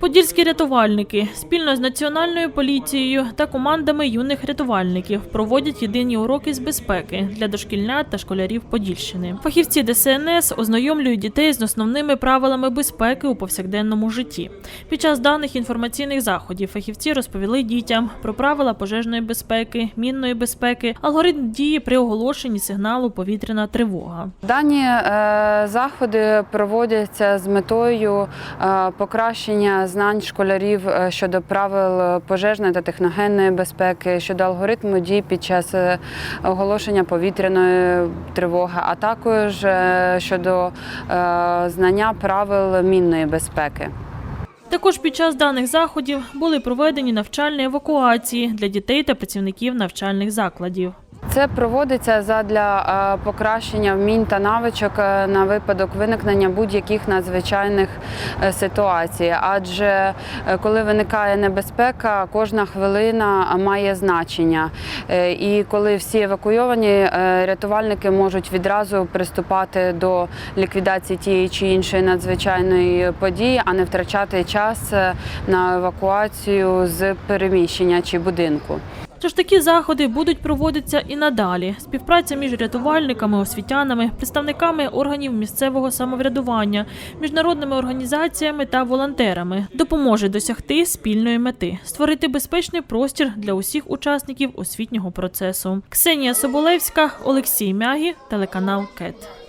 Подільські рятувальники спільно з національною поліцією та командами юних рятувальників проводять єдині уроки з безпеки для дошкільнят та школярів Подільщини. Фахівці ДСНС ознайомлюють дітей з основними правилами безпеки у повсякденному житті. Під час даних інформаційних заходів фахівці розповіли дітям про правила пожежної безпеки, мінної безпеки, алгоритм дії при оголошенні сигналу повітряна тривога. Дані е, заходи проводяться з метою е, покращення знань школярів е, щодо правил пожежної та техногенної безпеки, щодо алгоритму дій під час е, оголошення повітряної тривоги, а також е, щодо знання правил мінної безпеки. Також під час даних заходів були проведені навчальні евакуації для дітей та працівників навчальних закладів. Це проводиться задля е, покращення вмінь та навичок е, на випадок виникнення будь-яких надзвичайних е, ситуацій. Адже коли виникає небезпека, кожна хвилина має значення. І коли всі евакуйовані, рятувальники можуть відразу приступати до ліквідації тієї чи іншої надзвичайної події, а не втрачати час на евакуацію з переміщення чи будинку. Тож такі заходи будуть проводитися і надалі. Співпраця між рятувальниками, освітянами, представниками органів місцевого самоврядування, міжнародними організаціями та волонтерами допоможе досягти спільної мети створити безпечний простір для усіх учасників освітнього процесу. Ксенія Соболевська, Олексій Мягі, телеканал КЕТ.